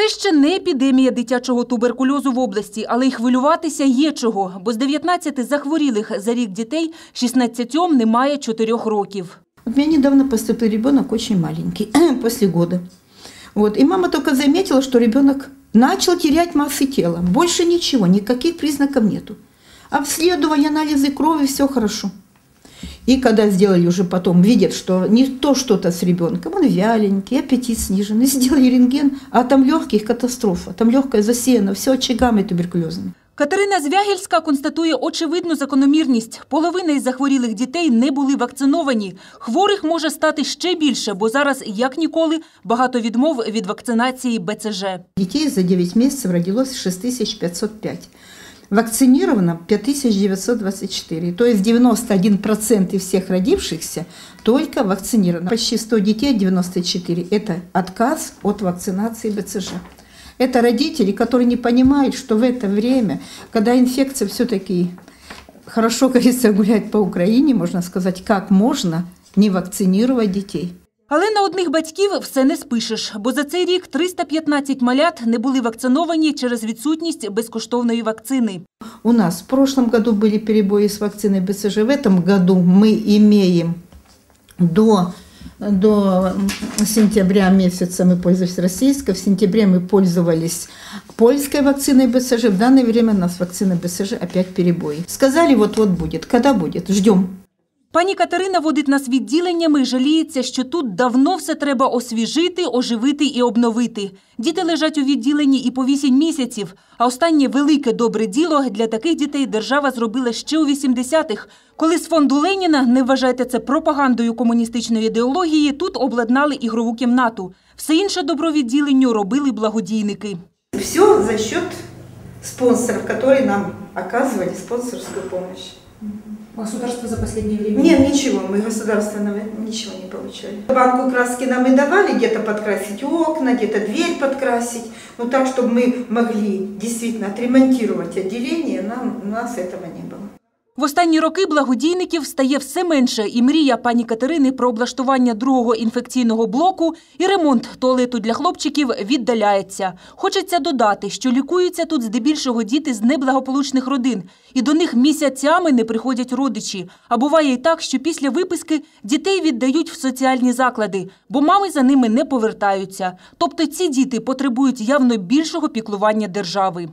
Це ще не епідемія дитячого туберкульозу в області, але й хвилюватися є чого, бо з 19 захворілих за рік дітей 16 немає 4 років. У меня недавно поступил ребенок очень маленький, после года. Вот. И мама только заметила, что ребенок начал терять массы тела. Больше ничего, никаких признаков нету. Обследование, анализы крови, все хорошо. И когда сделали уже потом, видят, что не то что-то с ребенком, он вяленький, аппетит сниженный, сделали рентген, а там легких катастрофа, там легкое засеяно, все очагами туберкулезными. Катерина Звягільська констатує очевидну закономірність. Половина із захворілих дітей не були вакциновані. Хворих може стати ще більше, бо зараз, як ніколи, багато відмов від вакцинації БЦЖ. Детей за 9 месяцев родилось 6505. Вакцинировано 5924. То есть 91% из всех родившихся только вакцинировано. Почти 100 детей, 94 – это отказ от вакцинации БЦЖ. Это родители, которые не понимают, что в это время, когда инфекция все-таки хорошо, говорится, гуляет по Украине, можно сказать, как можно не вакцинировать детей. Але на одних батьків все не спишеш, бо за цей рік 315 малят не були вакциновані через відсутність безкоштовної вакцини. У нас в прошлом году были перебои с вакциной БЦЖ. В этом году мы имеем до, до сентября месяца мы пользовались российской, в сентябре мы пользовались польской вакциной БЦЖ. В данное время у нас вакцина БЦЖ опять перебои. Сказали, вот-вот будет. Когда будет? Ждем. Пані Катерина водить нас відділеннями і жаліється, що тут давно все треба освіжити, оживити і обновити. Діти лежать у відділенні і по 8 місяців. А останнє велике добре діло для таких дітей держава зробила ще у 80-х. Коли з фонду Леніна, не вважайте це пропагандою комуністичної ідеології, тут обладнали ігрову кімнату. Все інше добро відділенню робили благодійники. Все за счет спонсоров, которые нам оказывали спонсорскую помощь. Государство за последнее время? Нет, ничего, мы государственного ничего не получали. Банку краски нам и давали где-то подкрасить окна, где-то дверь подкрасить. Но так, чтобы мы могли действительно отремонтировать отделение, нам, у нас этого не было. В останні роки благодійників стає все менше, і мрія пані Катерини про облаштування другого інфекційного блоку і ремонт туалету для хлопчиків віддаляється. Хочеться додати, що лікуються тут здебільшого діти з неблагополучних родин, і до них місяцями не приходять родичі. А буває й так, що після виписки дітей віддають в соціальні заклади, бо мами за ними не повертаються. Тобто ці діти потребують явно більшого піклування держави.